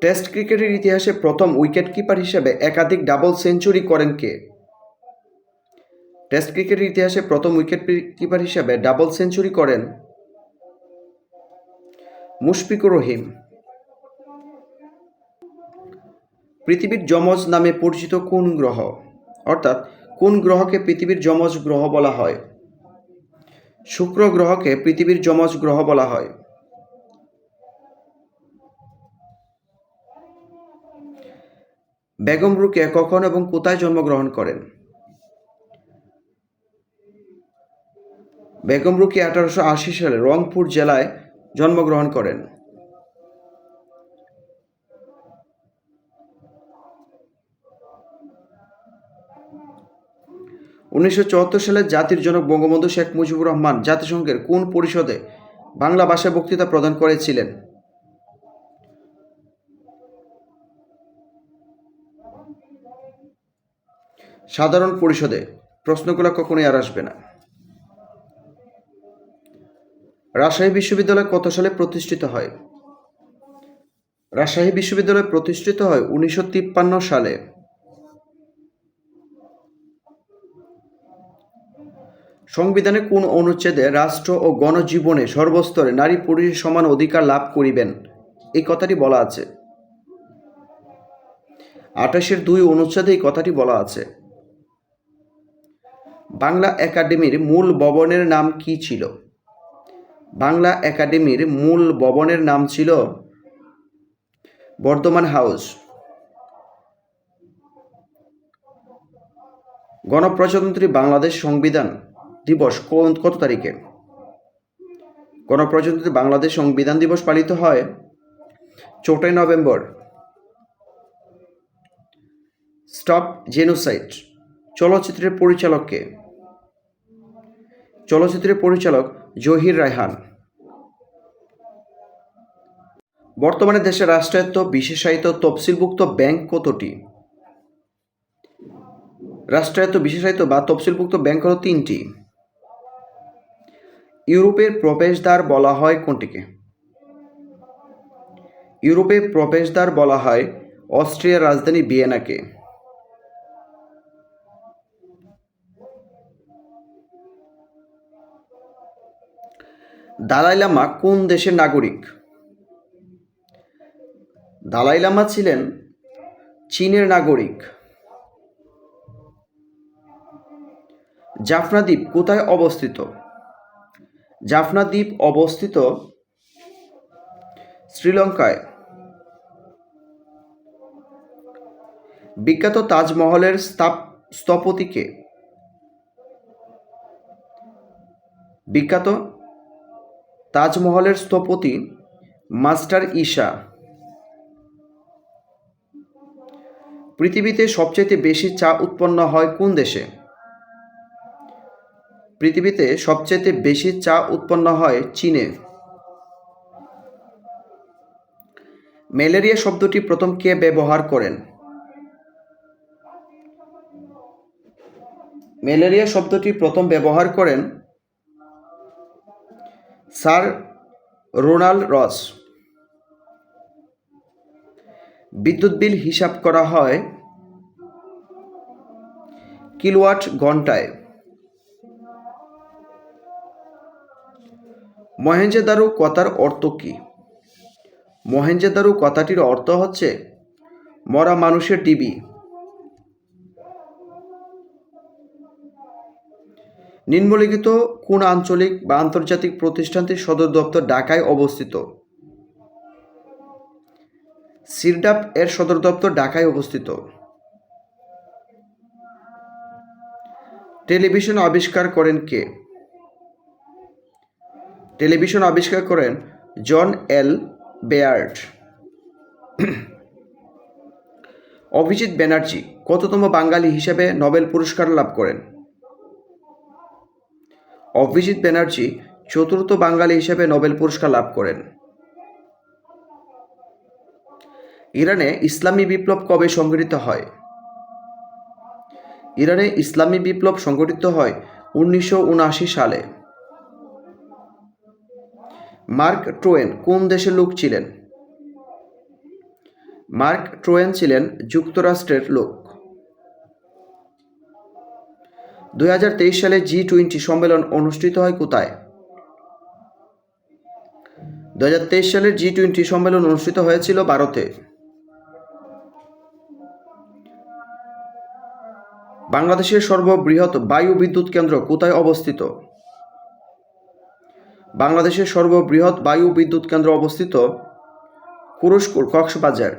Test ক্রিকেটের ইতিহাসে প্রথম উইকেট কিপার হিসেবে একাধিক ডাবল সেঞ্চুরি করেন কে? টেস্ট ক্রিকেটের ইতিহাসে প্রথম উইকেট কিপার হিসেবে ডাবল সেঞ্চুরি করেন মুশফিকুর রহিম। পৃথিবীর যমজ নামে পরিচিত কোন গ্রহ? অর্থাৎ কোন গ্রহকে পৃথিবীর যমজ গ্রহ বলা হয়? শুক্র গ্রহকে পৃথিবীর যমজ গ্রহ বলা হয়। বেগম রুকে কখন এবং কোথায় জন্মগ্রহণ করেন? বেগম রুকি আঠারোশো আশি সালে রংপুর জেলায় জন্মগ্রহণ করেন। উনিশশো চুয়াত্তর সালে জাতির জনক বঙ্গবন্ধু শেখ মুজিবুর রহমান জাতিসংঘের কোন পরিষদে বাংলা ভাষায় বক্তৃতা প্রদান করেছিলেন? সাধারণ পরিষদে প্রশ্নগুলো কখনোই আর আসবে না। রাজশাহী বিশ্ববিদ্যালয় কত সালে প্রতিষ্ঠিত হয়? রাজশাহী বিশ্ববিদ্যালয় প্রতিষ্ঠিত হয় উনিশশো তিপ্পান্ন সালে। সংবিধানে কোন অনুচ্ছেদে রাষ্ট্র ও গণজীবনে সর্বস্তরে নারী পুরুষের সমান অধিকার লাভ করিবেন? এই কথাটি বলা আছে। আঠাশের দুই অনুচ্ছেদে এই কথাটি বলা আছে। বাংলা একাডেমির মূল ভবনের নাম কি ছিল? বাংলা একাডেমির মূল ভবনের নাম ছিল বর্ধমান হাউস। গণপ্রজাতন্ত্রী বাংলাদেশ সংবিধান দিবস কোন- কত তারিখে? গণপ্রজাতন্ত্রী বাংলাদেশ সংবিধান দিবস পালিত হয় চৌঠই নভেম্বর স্টপ জেনোসাইড চলচ্চিত্রের পরিচালককে। চলচ্চিত্রের পরিচালক জহির রায়হান। বর্তমানে দেশে রাষ্ট্রায়ত্ত, বিশেষায়িত, তফসিলভুক্ত ব্যাংক কতটি? রাষ্ট্রায়ত্ত, বিশেষায়িত বা তফসিলভুক্ত ব্যাংক হল তিনটি। ইউরোপের প্রবেশদ্বার বলা হয় কোনটিকে? ইউরোপের প্রবেশদ্বার বলা হয় অস্ট্রিয়ার রাজধানী ভিয়েনাকে। দালাই লামা কোন দেশের নাগরিক? দালাই লামা ছিলেন চীনের নাগরিক। জাফনা দ্বীপ কোথায় অবস্থিত? জাফনা দ্বীপ অবস্থিত শ্রীলঙ্কায়। বিখ্যাত তাজমহলের স্থাপ স্থপতিকে। বিখ্যাত তাজমহলের স্থপতি মাস্টার ঈশা। পৃথিবীতে সবচেয়ে বেশি চা উৎপন্ন হয় কোন দেশে? পৃথিবীতে সবচেয়ে বেশি চা উৎপন্ন হয় চীনে। ম্যালেরিয়া শব্দটি প্রথম কে ব্যবহার করেন? ম্যালেরিয়া শব্দটি প্রথম ব্যবহার করেন স্যার রোনাল্ড রস। বিদ্যুৎ বিল হিসাব করা হয় কিলোওয়াট ঘন্টায়। মহেঞ্জেদারু কথার অর্থ কী? মহেঞ্জেদারু কথাটির অর্থ হচ্ছে, মরা মানুষের ডিবি। নিম্নলিখিত কোন আঞ্চলিক বা আন্তর্জাতিক প্রতিষ্ঠানটির সদর দপ্তর ঢাকায় অবস্থিত? সিরডাপ এর সদর দপ্তর ঢাকায় অবস্থিত। টেলিভিশন আবিষ্কার করেন কে? টেলিভিশন আবিষ্কার করেন John L Baird. Abhijit Banerjee কততম বাঙালি হিসেবে নোবেল পুরস্কার লাভ করেন? অভিজিৎ ব্যানার্জি চতুর্থ বাঙালি হিসেবে নোবেল পুরস্কার লাভ করেন। ইরানে ইসলামী বিপ্লব কবে সংঘটিত হয়? ইরানে ইসলামী বিপ্লব সংঘটিত হয় উনিশশো সালে। মার্ক ট্রোয়েন কোন দেশের লোক ছিলেন? মার্ক ট্রোয়েন ছিলেন যুক্তরাষ্ট্রের লোক। দুই হাজার তেইশ সালে জি টোয়েন্টি সম্মেলন অনুষ্ঠিত হয় কোথায়? দু হাজার তেইশ সালের জি টোয়েন্টি সম্মেলন অনুষ্ঠিত হয়েছিল ভারতে। বাংলাদেশের সর্ববৃহৎ বায়ু বিদ্যুৎ কেন্দ্র কোথায় অবস্থিত? বাংলাদেশের সর্ববৃহৎ বায়ু বিদ্যুৎ কেন্দ্র অবস্থিত কুরস্কুর কক্সবাজার।